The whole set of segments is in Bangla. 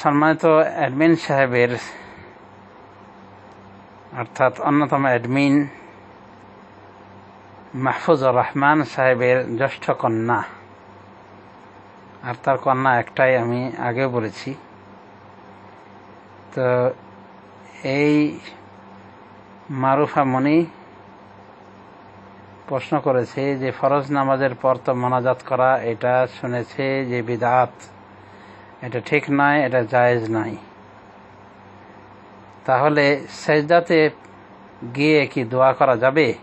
সম্মানিত অ্যাডমিন সাহেবের, অর্থাৎ অন্যতম অ্যাডমিন মাহফুজুর রহমান সাহেবের জ্যেষ্ঠ কন্যা। আর তার কন্যা একটাই আমি আগে বলেছি। তো এই মারুফা মনি প্রশ্ন করেছে যে ফরজ নামাজের পর তো মোনাজাত করা, এটা শুনেছে যে বিদাত। এটা ঠিক নয়, এটা জায়েজ নাই তাহলে সেজদাতে গিয়ে কি দোয়া করা যাবে?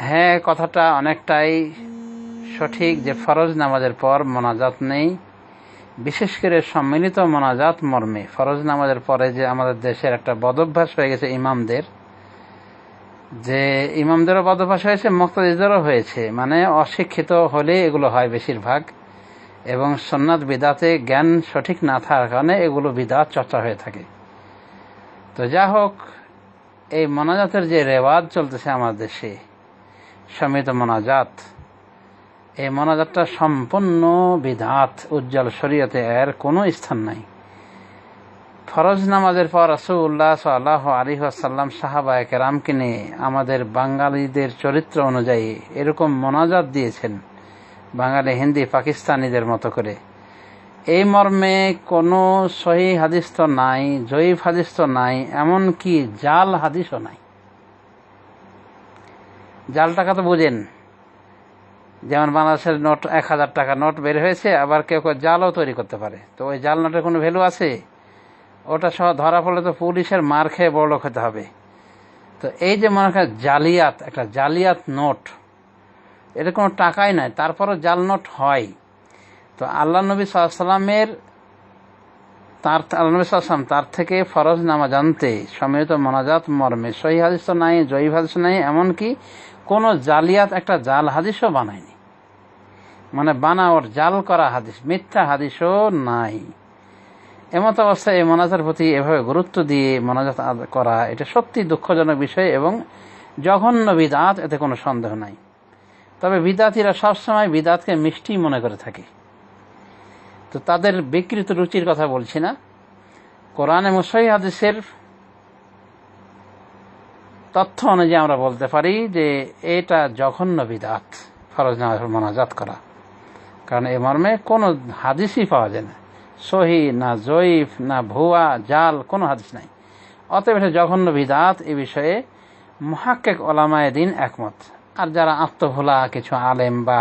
হ্যাঁ কথাটা অনেকটাই সঠিক যে ফরজ নামাজের পর মোনাজাত নেই। বিশেষ করে সম্মিলিত মোনাজাত মর্মে, ফরজ নামাজের পরে যে আমাদের দেশের একটা বদভ্যাস হয়ে গেছে ইমামদের, যে ইমামদেরও বদভ্যাস হয়েছে মুক্তাদিদেরও হয়েছে। মানে অশিক্ষিত হলে এগুলো হয় বেশিরভাগ, এবং সন্ন্যাত বিদাতে জ্ঞান সঠিক না থাকার কারণে এগুলো বিদাত চর্চা হয়ে থাকে। তো যা হোক, এই মোনাজাতের যে রেওয়াজ চলতেছে আমার দেশে সমিত মোনাজাত এই মোনাজাতটা সম্পূর্ণ বিধাত, উজ্জ্বল শরীয়তে এর কোনো স্থান নাই। ফরজ নামাজের পর রসুল্লাহ সাল্লাহ আলী আসাল্লাম সাহাবা কেরামকে নিয়ে আমাদের বাঙালিদের চরিত্র অনুযায়ী এরকম মোনাজাত দিয়েছেন বাঙালি হিন্দি, পাকিস্তানিদের মতো করে। এই মর্মে কোনো সহি হাদিস তো নাই, জয়ীফ হাদিস তো নাই, এমনকি জাল হাদিসও নাই। জাল টাকা তো বুঝেন যেমন বাংলাদেশের নোট এক হাজার টাকা নোট বের হয়েছে, আবার কেউ কেউ জালও তৈরি করতে পারে। তো ওই জাল নোটের কোনো ভ্যালু আছে? ওটা সহ ধরা পড়লে তো পুলিশের মার খেয়ে বড় লোক হতে হবে। তো এই যে মনে করেন জালিয়াত, একটা জালিয়াত নোট, এটা কোনো টাকাই নাই তারপরও জাল নোট হয়। তো আল্লাহ নবী সাল্লামের তার, আল্লাহ নবী সাল্লাম তার থেকে ফরজ নামা জানতে সম্মিলিত মোনাজাত, মর্মে সহি হাদিস তো নাই জয়ী হাদিস নাই, এমনকি কোনো জালিয়াত একটা জাল হাদিসও বানায়নি। মানে বানাওয়ার জাল করা হাদিস, মিথ্যা হাদিসও নাই। এমত অবস্থায় এই মোনাজাতের প্রতি এভাবে গুরুত্ব দিয়ে মোনাজাত করা, এটা সত্যি দুঃখজনক বিষয় এবং জঘন্য বিদাত, এতে কোনো সন্দেহ নাই। তবে বিদাতিরা সবসময় বিদাতকে মিষ্টি মনে করে থাকে। তো তাদের বিকৃত রুচির কথা বলছি না। কোরআনে মুসই হাদিসের তথ্য অনুযায়ী আমরা বলতে পারি যে, এটা জঘন্য বিদাত, ফরজ নামাজ মোনাজাত করা। কারণ এ মর্মে কোনো হাদিসই পাওয়া যায় না। সহি না জয়ীফ, না ভুয়া, জাল, কোনো হাদিস নাই। অতএব এটা জঘন্য বিদাত, এ বিষয়ে মহাক্কেক ওলামায় দিন একমত। আর যারা আত্মভোলা, কিছু আলেম বা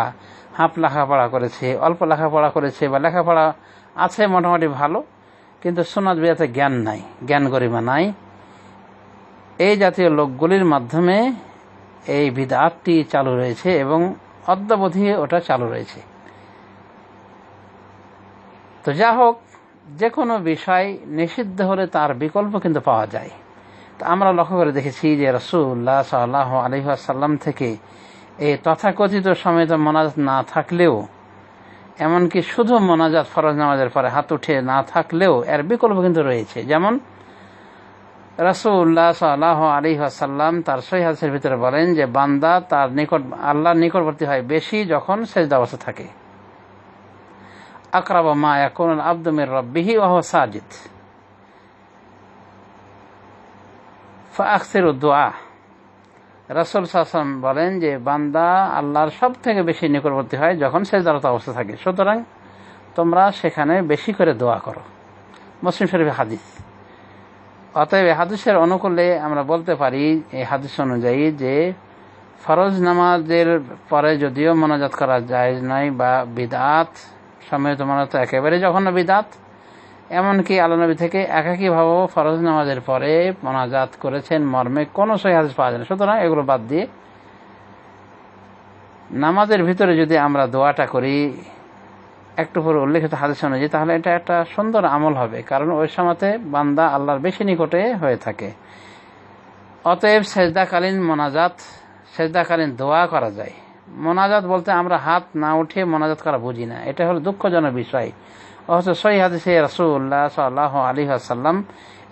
হাফ লেখাপড়া করেছে, অল্প লেখাপড়া করেছে বা লেখাপড়া আছে মোটামুটি ভালো, কিন্তু সোনাদ বিয়াতে জ্ঞান নাই, জ্ঞান গরিমা নাই। এই জাতীয় লোকগুলির মাধ্যমে এই বিদাতটি চালু রয়েছে এবং অদ্যাবধি ওটা চালু রয়েছে। তো যা হোক যে কোনো বিষয় নিষিদ্ধ হলে তার বিকল্প কিন্তু পাওয়া যায়। তো আমরা লক্ষ্য করে দেখেছি যে রসুল্লাহ সাল্লাহ আলহাসাল্লাম থেকে এই তথাকথিত সমেত মোনাজাত না থাকলেও, এমনকি শুধু মোনাজাত ফরজ নামাজের পরে হাত উঠে না থাকলেও এর বিকল্প কিন্তু রয়েছে। যেমন রসুল্লাহ সাল্লাহ আলী আসাল্লাম তার সহিহাসের ভিতরে বলেন যে, বান্দা তার নিকট, আল্লাহর নিকটবর্তী হয় বেশি যখন শেষ অবস্থা থাকে। আকরাব মা এখন আব্দুমের রব্বিহি ওহ সাজিদ। ফাকসের দোয়া রসুল সাসম বলেন যে, বান্দা আল্লাহর সব থেকে বেশি নিকটবর্তী হয় যখন সেজদারত অবস্থা থাকে। সুতরাং তোমরা সেখানে বেশি করে দোয়া করো। মুসলিম শরীফ হাদিস। অতএব হাদিসের অনুকূলে আমরা বলতে পারি, এই হাদিস অনুযায়ী যে, ফরজ নামাজের পরে যদিও মোনাজাত করা যায় নয় বা বিদাত সম্মিলিত মোনাজাত একেবারে যখন বিদাত। এমনকি আলোনবী থেকে একাকীভাবেও ফরজ নামাজের পরে মোনাজাত করেছেন, মর্মে কোনো সহি হাদিস পাওয়া যায় না। সুতরাং এগুলো বাদ দিয়ে নামাজের ভিতরে যদি আমরা দোয়াটা করি, একটু পরে উল্লেখিত হাদিস অনুযায়ী, তাহলে এটা একটা সুন্দর আমল হবে, কারণ ওই সময়তে বান্দা আল্লাহর বেশি নিকটে হয়ে থাকে। অতএব সেজদাকালীন মোনাজাত, সেজদাকালীন দোয়া করা যায়। মোনাজাত বলতে আমরা হাত না উঠে মোনাজাত করা বুঝি না। এটা হলো দুঃখজনক বিষয়। অথচ সহি হাদিসে রাসুল্লাহ সাল্লাহ আলী আসাল্লাম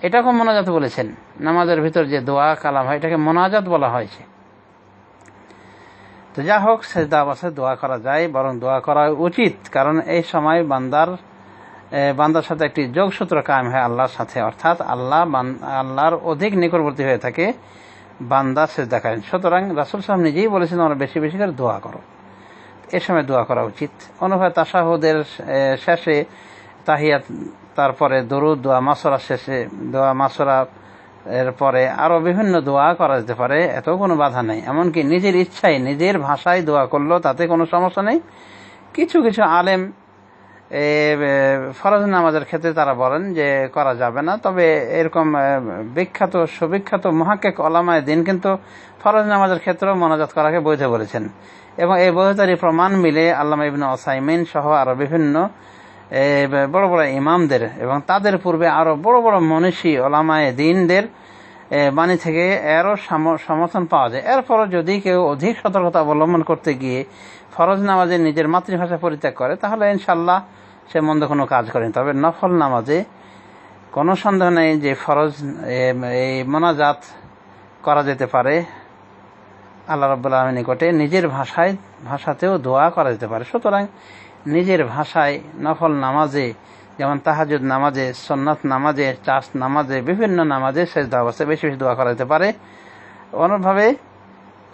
এটাকেও মোনাজাত বলেছেন। নামাজের ভিতর যে দোয়া, কালাম হয়, এটাকে মোনাজাত বলা হয়েছে। তো যা হোক, সেজদা অবস্থায় দোয়া করা যায়, বরং দোয়া করা উচিত। কারণ এই সময় বান্দার বান্দার সাথে একটি যোগসূত্র কায়েম হয় আল্লাহর সাথে। অর্থাৎ আল্লাহ আল্লাহর অধিক নিকটবর্তী হয়ে থাকে। বান্দা সেজদা করেন সুতরাং রাসুল সাহেব নিজেই বলেছেন আমরা বেশি বেশি করে দোয়া করো। এ সময় দোয়া করা উচিত। অনুভব তাসাহুদের শেষে তাহিয়াত, তারপরে দরুদ, দোয়া মাসরা শেষে দোয়া মাসরা এর পরে আরও বিভিন্ন দোয়া করা যেতে পারে এত কোনো বাধা নেই। এমনকি নিজের ইচ্ছায় নিজের ভাষায় দোয়া করলেও তাতে কোনো সমস্যা নেই। কিছু কিছু আলেম ফরজ নামাজের ক্ষেত্রে তারা বলেন যে করা যাবে না। তবে এরকম বিখ্যাত, সুবিখ্যাত মহাকেক ওলামায় দিন কিন্তু ফরজ নামাজের ক্ষেত্রেও মনাজাত করাকে বৈধ বলেছেন। এবং এই বৈধতারই প্রমাণ মিলে আল্লামা ইবনে ওসাইমিন সহ আরও বিভিন্ন বড় বড় ইমামদের এবং তাদের পূর্বে আরও বড় বড় মনীষী ওলামায় দিনদের বাণী থেকে এরও সাম- সমর্থন পাওয়া যায়। এরপরও যদি কেউ অধিক সতর্কতা অবলম্বন করতে গিয়ে ফরজ নামাজে নিজের মাতৃভাষা পরিত্যাগ করে, তাহলে ইনশাল্লাহ সে মন্দ কোনো কাজ করেনি। তবে নফল নামাজে কোনো সন্দেহ নেই যে ফরজ এই মোনাজাত করা যেতে পারে। আল্লাহ রব্বুল আলমীর নিকটে নিজের ভাষায়, ভাষাতেও দোয়া করা যেতে পারে। সুতরাং নিজের ভাষায় নফল নামাজে যেমন তাহাজুদ নামাজে সন্ন্যত নামাজে, চাষ নামাজে, বিভিন্ন নামাজে শেষ অবস্থায় বেশি বেশি দোয়া করা যেতে পারে। অনুরূপভাবে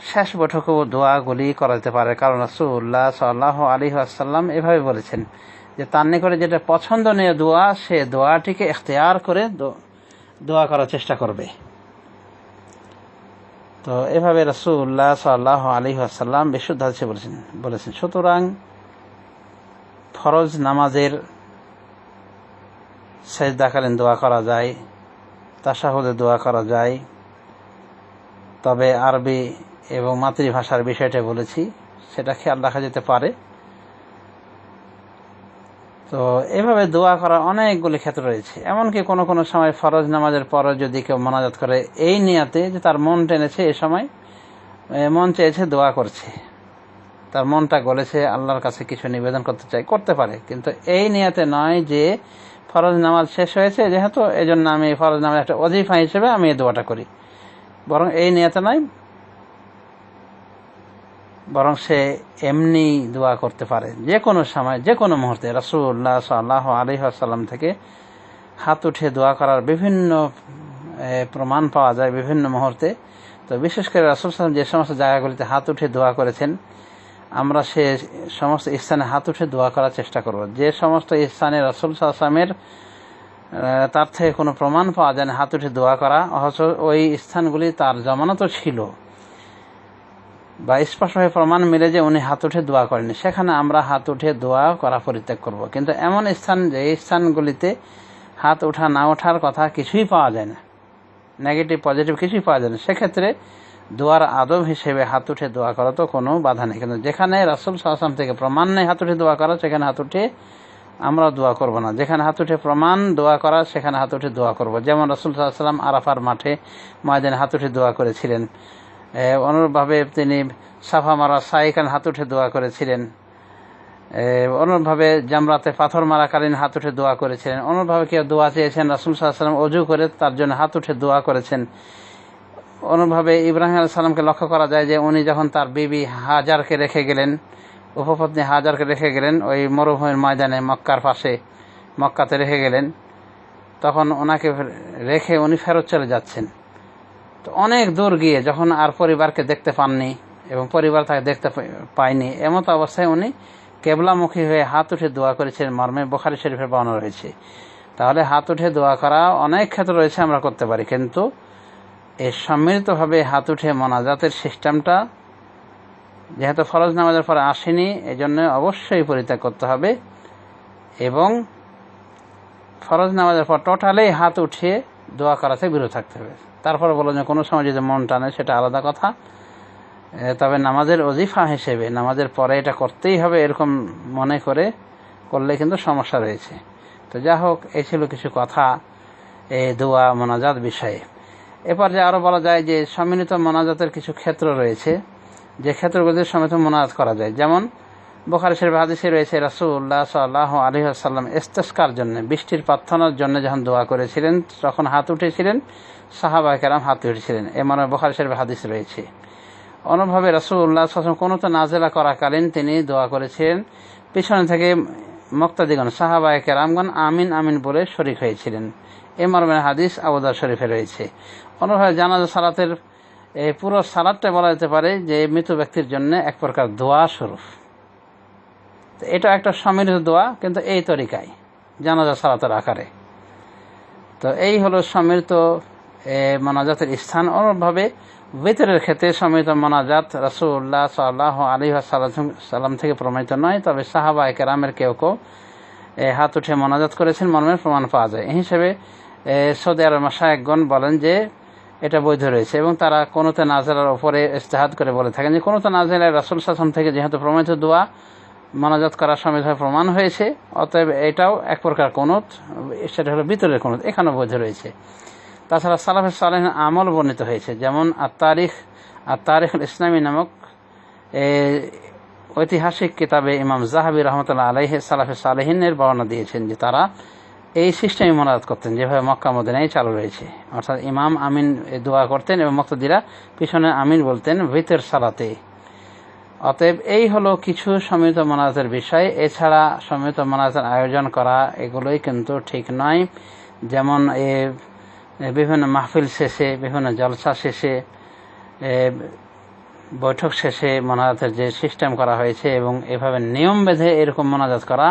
শেষ বৈঠকেও দোয়াগুলি করা যেতে পারে। কারণ রাসুল্লাহ সাল্লাহ আলী আসাল্লাম এভাবে বলেছেন যে, তার নিকটে যেটা পছন্দনীয় দোয়া, সে দোয়াটিকে এখতেয়ার করে দোয়া করার চেষ্টা করবে। তো এভাবে রাসুল্লাহ সাল্লাহ আলী আসাল্লাম বিশুদ্ধ হাদিসে বলেছেন বলেছেন, সুতরাং ফরজ নামাজের সেজদাকালীন দোয়া করা যায়, তাসাহুদে দোয়া করা যায়। তবে আরবি এবং মাতৃভাষার বিষয়টা বলেছি, সেটা খেয়াল রাখা যেতে পারে। তো এভাবে দোয়া করার অনেকগুলি ক্ষেত্র রয়েছে। এমনকি কোনো কোনো সময় ফরজ নামাজের পরে যদি কেউ মোনাজাত করে, এই নিয়াতে যে তার মন টেনেছে, এ সময় মন চেয়েছে দোয়া করছে। তার মনটা গলেছে, আল্লাহর কাছে কিছু নিবেদন করতে চাই করতে পারে। কিন্তু এই নিয়াতে নয় যে ফরজ নামাজ শেষ হয়েছে, যেহেতু এই জন্য আমি ফরজ নামাজ একটা অজিফা হিসেবে আমি এই দোয়াটা করি। বরং এই নিয়াতে নয় বরং সে এমনি দোয়া করতে পারে। যে কোনো সময় যে কোনো মুহূর্তে রাসুল্লাহ সাল্লাহ আলহাসাল্লাম থেকে হাত উঠে দোয়া করার বিভিন্ন প্রমাণ পাওয়া যায় বিভিন্ন মুহূর্তে। তো বিশেষ করে রাসুল সাল্লাম যে সমস্ত জায়গাগুলিতে হাত উঠে দোয়া করেছেন আমরা সে সমস্ত স্থানে হাত উঠে দোয়া করার চেষ্টা করব। যে সমস্ত স্থানে রসুল সাল্লামের তার থেকে কোনো প্রমাণ পাওয়া যায় না, হাত উঠে দোয়া করা। অথচ ওই স্থানগুলি তার জমানত ছিল। বা স্পষ্টভাবে প্রমাণ মিলে যে উনি হাত উঠে দোয়া করেনি সেখানে আমরা হাত উঠে দোয়া করা পরিত্যাগ করব। কিন্তু এমন স্থান, যে স্থানগুলিতে হাত ওঠা না ওঠার কথা কিছুই পাওয়া যায় না। নেগেটিভ, পজিটিভ কিছুই পাওয়া যায় না। সেক্ষেত্রে দোয়ার আদব হিসেবে হাত উঠে দোয়া করা তো কোনো বাধা নেই। কিন্তু যেখানে রাসুল সাহসাম থেকে প্রমাণ নেই হাত উঠে দোয়া করা, সেখানে হাত উঠে আমরা দোয়া করব না। যেখানে হাত উঠে প্রমাণ দোয়া করা, সেখানে হাত উঠে দোয়া করব। যেমন রাসুল সাল্লাম আরাফার মাঠে ময়দানে হাত উঠে দোয়া করেছিলেন। অনুরূপভাবে তিনি সাফা মারা সাইকান হাত উঠে দোয়া করেছিলেন। অনুরূপভাবে জামরাতে পাথর মারাকালীন হাত উঠে দোয়া করেছিলেন। অনুরূপভাবে কেউ দোয়া চেয়েছেন, রাসুল সাল্লাম অজু করে তার জন্য হাত উঠে দোয়া করেছেন। অনুভাবে ইব্রাহিম আলাইহিস সালামকে লক্ষ্য করা যায় যে উনি যখন তার বিবি হাজারকে রেখে গেলেন, উপপত্নী হাজারকে রেখে গেলেন, ওই মরুভূমির ময়দানে মক্কার পাশে মক্কাতে রেখে গেলেন, তখন ওনাকে রেখে উনি ফেরত চলে যাচ্ছেন। তো অনেক দূর গিয়ে যখন আর পরিবারকে দেখতে পাননি এবং পরিবার তাকে দেখতে পায়নি, এমতো অবস্থায় উনি কেবলামুখী হয়ে হাত উঠে দোয়া করেছেন মর্মে বোখারি শরীফের বানানো রয়েছে। তাহলে হাত উঠে দোয়া করা অনেক ক্ষেত্র রয়েছে আমরা করতে পারি, কিন্তু এই সম্মিলিতভাবে হাত উঠে মোনাজাতের সিস্টেমটা, যেহেতু ফরজ নামাজের পরে আসেনি এই জন্য অবশ্যই পরিত্যাগ করতে হবে। এবং ফরজ নামাজের পর টোটালেই হাত উঠিয়ে দোয়া করাতে বিরত থাকতে হবে। তারপরে বলো যে কোনো সময় যদি মন টানে, সেটা আলাদা কথা। তবে নামাজের অজিফা হিসেবে, নামাজের পরে এটা করতেই হবে এরকম মনে করে, করলে কিন্তু সমস্যা রয়েছে। তো যা হোক এই ছিল কিছু কথা, এই দোয়া মোনাজাত বিষয়ে। এরপর যে আরও বলা যায় যে সম্মিলিত মোনাজাতের কিছু ক্ষেত্র রয়েছে, যে ক্ষেত্রগুলিতে সমেত মোনাজাত করা যায়। যেমন, বোখারি শরীফ হাদিসে রয়েছে, রাসূলুল্লাহ সাল্লাহ আলী আসাল্লাম ইস্তেস্কার জন্য, বৃষ্টির প্রার্থনার জন্য যখন দোয়া করেছিলেন, তখন হাত উঠেছিলেন, সাহাবা কেরাম হাত উঠেছিলেন। এ মানে বোখারি শরীফ হাদিস রয়েছে। অনুভাবে রাসূলুল্লাহ সাল্লাম কোনো তো নাজেলা করাকালীন তিনি দোয়া করেছিলেন, পিছনে থেকে মক্তাদিগণ সাহাবায় কেরামগণ আমিন আমিন বলে শরিক হয়েছিলেন। এ মর্মের হাদিস আবুদার শরীফে রয়েছে। অনুভাবে জানাজা সালাতের এই পুরো সালাদটা বলা যেতে পারে যে মৃত ব্যক্তির জন্য এক প্রকার দোয়া স্বরূপ। এটা একটা সম্মিলিত দোয়া, কিন্তু এই তরিকায় জানাজা সালাতের আকারে। তো এই হলো সম্মিলিত মোনাজাতের স্থান। অনুরূপভাবে ভিতরের ক্ষেত্রে সম্মিলিত মোনাজাত রাসুল্লাহ সাল্লাহ আলী সাল্লাম থেকে প্রমাণিত নয়, তবে সাহাবা কেরামের কেউ কেউ হাত উঠে মোনাজাত করেছেন মর্মের প্রমাণ পাওয়া যায়। এই হিসেবে সৌদি আরব মাসায়কগণ বলেন যে এটা বৈধ রয়েছে এবং তারা কোনোতে নাজেলার ওপরে ইস্তেহাদ করে বলে থাকেন যে কোনোতে নাজেলার রাসুল শাসন থেকে যেহেতু প্রমাণিত দোয়া মানাজাত করার সময় প্রমাণ হয়েছে, অতএব এটাও এক প্রকার কোনত, সেটা হলো ভিতরের কোনত, এখানেও বৈধ রয়েছে। তাছাড়া সালাফে সালেহ আমল বর্ণিত হয়েছে, যেমন আর তারিখ আর তারিখ ইসলামী নামক ঐতিহাসিক কিতাবে ইমাম জাহাবি রহমতুল্লাহ আলাইহ সালাফে সালেহিনের বর্ণনা দিয়েছেন যে তারা এই সিস্টেমে মোনাজাত করতেন, যেভাবে মক্কা মদিনায় চালু রয়েছে। অর্থাৎ ইমাম আমিন দোয়া করতেন এবং মক্তদিরা পিছনে আমিন বলতেন ভিতর সালাতে। অতএব এই হলো কিছু সম্মিলিত মোনাজাতের বিষয়। এছাড়া সম্মিলিত মোনাজাতের আয়োজন করা, এগুলোই কিন্তু ঠিক নয়। যেমন এ বিভিন্ন মাহফিল শেষে, বিভিন্ন জলসা শেষে বৈঠক শেষে মোনাজাতের যে সিস্টেম করা হয়েছে এবং এভাবে নিয়ম বেঁধে এরকম মোনাজাত করা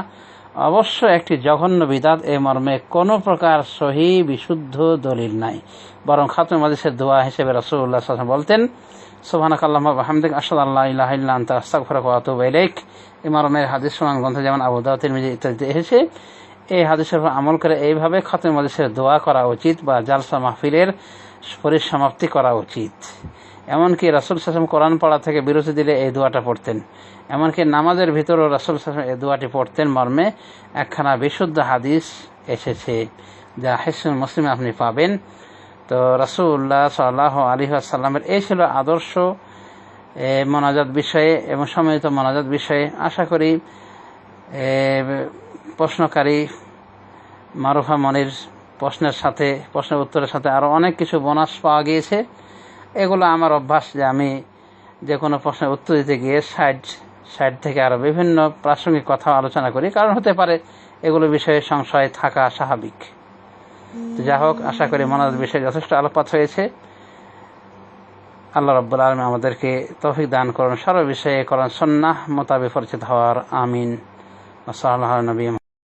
অবশ্য একটি জঘন্য বিদাত এ মর্মে কোনো প্রকার সহি, বিশুদ্ধ দলিল নাই। বরং খাতুম মাদিসের দোয়া হিসেবে রসুল্লাহ সাল্লাম বলতেন সোহানাক আল্লাহ আহমদিক আসাদ আল্লাহ ইলাহ ইল্লা আনতা, আস্তাগফিরুকা ওয়া আতুবু ইলাইক। এই মর্মের হাদিস সমান গ্রন্থ যেমন আবু দাউদ, তিরমিজি ইত্যাদিতে এসেছে, এই হাদিসের উপর আমল করে এইভাবে খাতুম মাদিসের দোয়া করা উচিত বা জালসা মাহফিলের পরিসমাপ্তি করা উচিত। এমনকি রাসুল সাসম কোরআন পড়া থেকে বিরতি দিলে এই দোয়াটা পড়তেন। এমনকি নামাজের ভিতরেও রাসুল এই দোয়াটি পড়তেন মর্মে একখানা বিশুদ্ধ হাদিস এসেছে যা হেসুল মুসলিমে আপনি পাবেন। তো রাসুল্লাহ সাল্লাহ আলী আসাল্লামের এই ছিল আদর্শ এ, মোনাজাত বিষয়ে এবং সম্মিলিত মোনাজাত বিষয়ে। আশা করি প্রশ্নকারী মারুফা মনির প্রশ্নের সাথে প্রশ্নের উত্তরের সাথে আরও অনেক কিছু বোনাস পাওয়া গিয়েছে। এগুলো আমার অভ্যাস যে আমি যে কোনো প্রশ্নের উত্তর দিতে গিয়ে সাইড সাইড থেকে আরও বিভিন্ন প্রাসঙ্গিক কথা আলোচনা করি। কারণ হতে পারে এগুলো বিষয়ে সংশয় থাকা স্বাভাবিক। যা হোক, আশা করি মনাজ বিষয়ে যথেষ্ট আলোকপাত হয়েছে। আল্লাহ রব্বুল আলম আমাদেরকে তৌফিক দান করুন। সর্ব বিষয়ে করুন সন্ন্যাহ মোতাবে পরিচিত হওয়ার। আমিন। ওসলাল্লাহ নবী